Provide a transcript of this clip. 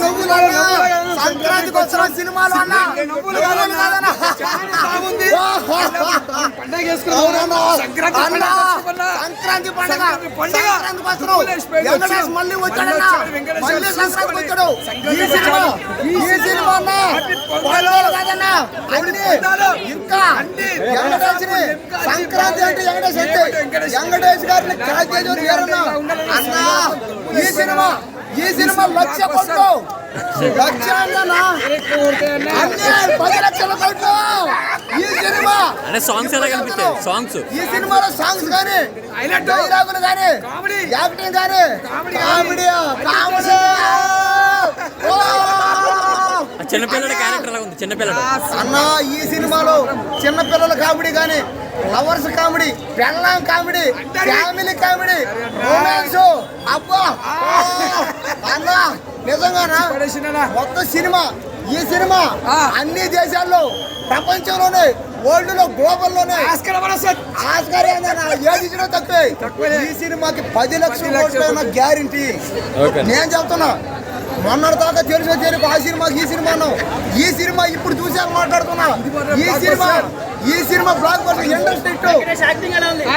నువ్వులు అన్నా సంక్రాంతికి వచ్చిన సినిమాలు అన్నా. నువ్వులు. సంక్రాంతి పండగ పండగ. వెంకటేష్. మళ్ళీ వచ్చాడన్నా. మళ్ళీ సంక్రాంతికి. వచ్చాడు. ఈ సినిమా. ఈ సినిమా. అన్నా. కాదన్నా. అన్ని. ఇంకా. వెంకటేష్ని సంక్రాంతి అంటే వెంకటేష్ అంతే వెంకటేష్. గారిని అన్నా ఈ సినిమా ఈ సినిమా లక్ష కొట్టు. లక్ష అన్నా అన్ని పది లక్షల కొట్టు. ఈ సినిమా. అంటే సాంగ్స్ ఎలా కనిపించాయి సాంగ్స్ ఈ సినిమాలో సాంగ్స్ కానీ హైలైట్. డైలాగులు కానీ కామెడీ. యాక్టింగ్ కానీ కామెడీ. చిన్నపిల్లడి క్యారెక్టర్ ఎలా ఉంది? చిన్నపిల్లడు అన్న ఈ సినిమాలో చిన్నపిల్లల కామెడీ కానీ లవర్స్ కామెడీ పెళ్ళాం కామెడీ ఫ్యామిలీ కామెడీ రొమాన్స్ అబ్బా! అన్న నిజంగానా? మొత్తం సినిమా ఈ సినిమా ఆ. అన్ని దేశాల్లో ప్రపంచంలోనే వరల్డ్లో గ్లోబల్లోనే ఆస్కర్ అవరసత్. ఆస్కార్ ఏందన్నా? ఏది ఇచ్చినా తక్కువే తక్కువే. ఈ సినిమాకి పది లక్షల కోట్ల గ్యారంటీ నేను చెప్తున్నా మొన్నటి దాకా తెలిసి వచ్చేది ఆ సినిమాకి ఈ సినిమా అన్నావు. ఈ సినిమా ఇప్పుడు చూసాక మాట్లాడుతున్నా ఈ సినిమా ఈ సినిమా బ్లాక్ బస్టర్ ఇండస్ట్రీ